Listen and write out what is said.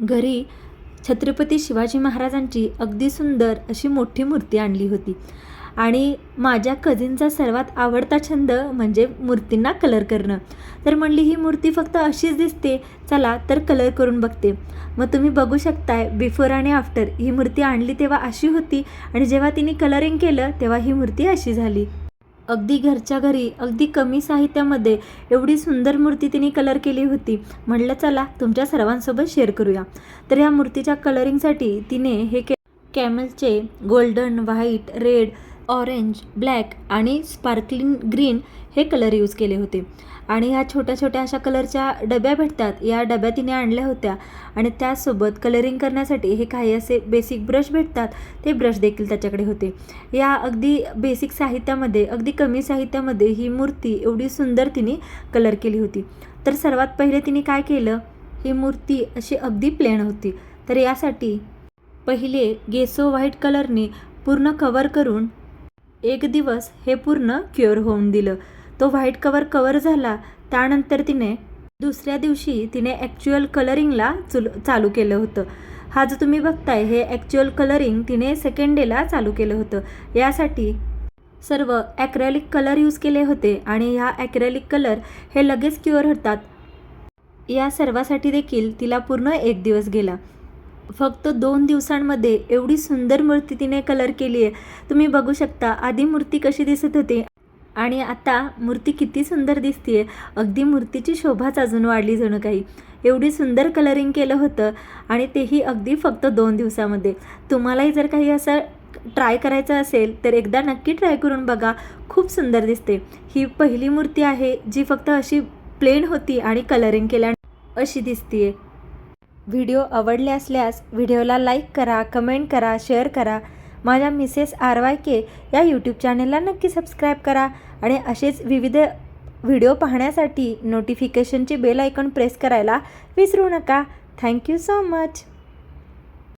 घरी छत्रपती शिवाजी महाराजांची अगदी सुंदर अशी मोठी मूर्ती आणली होती. आणि माझ्या कझिनचा सर्वात आवडता छंद म्हणजे मूर्तींना कलर करणं. तर म्हणली ही मूर्ती फक्त अशीच दिसते. चला तर कलर करून बघते. मग तुम्ही बघू शकताय बिफोर आणि आफ्टर ही मूर्ती आणली तेव्हा अशी होती आणि जेव्हा तिने कलरिंग केलं तेव्हा ही मूर्ती अशी झाली. अगदी घरच्या घरी अगदी कमी साहित्यामध्ये एवढी सुंदर मूर्ती तिने कलर केली होती. म्हणलं चला तुमच्या सर्वांसोबत शेअर करूया. तर ह्या मूर्तीच्या कलरिंगसाठी तिने हे के कॅमलचे golden white red orange black आणि स्पार्कलिंग ग्रीन हे कलर यूज केले होते. आणि ह्या छोट्या छोट्या अशा कलरच्या डब्या भेटतात. या डब्या तिने आणल्या होत्या. आणि त्यासोबत कलरिंग करण्यासाठी हे काही असे बेसिक ब्रश भेटतात. ते ब्रश देखील त्याच्याकडे होते. या अगदी बेसिक साहित्यामध्ये अगदी कमी साहित्यामध्ये ही मूर्ती एवढी सुंदर तिने कलर केली होती. तर सर्वात पहिले तिने काय केलं? ही मूर्ती अशी अगदी प्लेन होती. तर यासाठी पहिले गेसो व्हाईट कलरने पूर्ण कवर करून एक दिवस हे पूर्ण क्युअर होऊन दिलं. तो व्हाईट कवर कवर झाला. त्यानंतर तिने दुसऱ्या दिवशी तिने ॲक्च्युअल कलरिंगला चुल चालू केलं होतं. हा जो तुम्ही बघताय हे ॲक्च्युअल कलरिंग तिने सेकंड डेला चालू केलं होतं. यासाठी सर्व ॲक्रेलिक कलर यूज केले होते आणि ह्या ॲक्रेलिक कलर हे लगेच क्युअर होतात. या सर्वासाठी देखील तिला पूर्ण एक दिवस गेला. फक्त दोन दिवसांमध्ये एवढी सुंदर मूर्ती तिने कलर केली आहे तुम्ही बघू शकता आधी मूर्ती कशी दिसत होती आणि आता मूर्ती किती सुंदर दिसते अगदी मूर्तीची शोभाच अजून वाढली जणू काही. एवढी सुंदर कलरिंग केलं होतं आणि तेही अगदी फक्त दोन दिवसामध्ये. तुम्हालाही जर काही असं ट्राय करायचं असेल तर एकदा नक्की ट्राय करून बघा. खूप सुंदर दिसते. ही पहिली मूर्ती आहे जी फक्त अशी प्लेन होती आणि कलरिंग केल्या अशी दिसतीये. व्हिडिओ आवडले असल्यास व्हिडिओला लाईक करा कमेंट करा शेअर करा. माझ्या मिसेस आर वाय के या यूट्यूब चॅनेलला नक्की सबस्क्राईब करा आणि असेच विविध व्हिडिओ पाहण्यासाठी नोटिफिकेशनची बेल आयकॉन प्रेस करायला विसरू नका. Thank you so much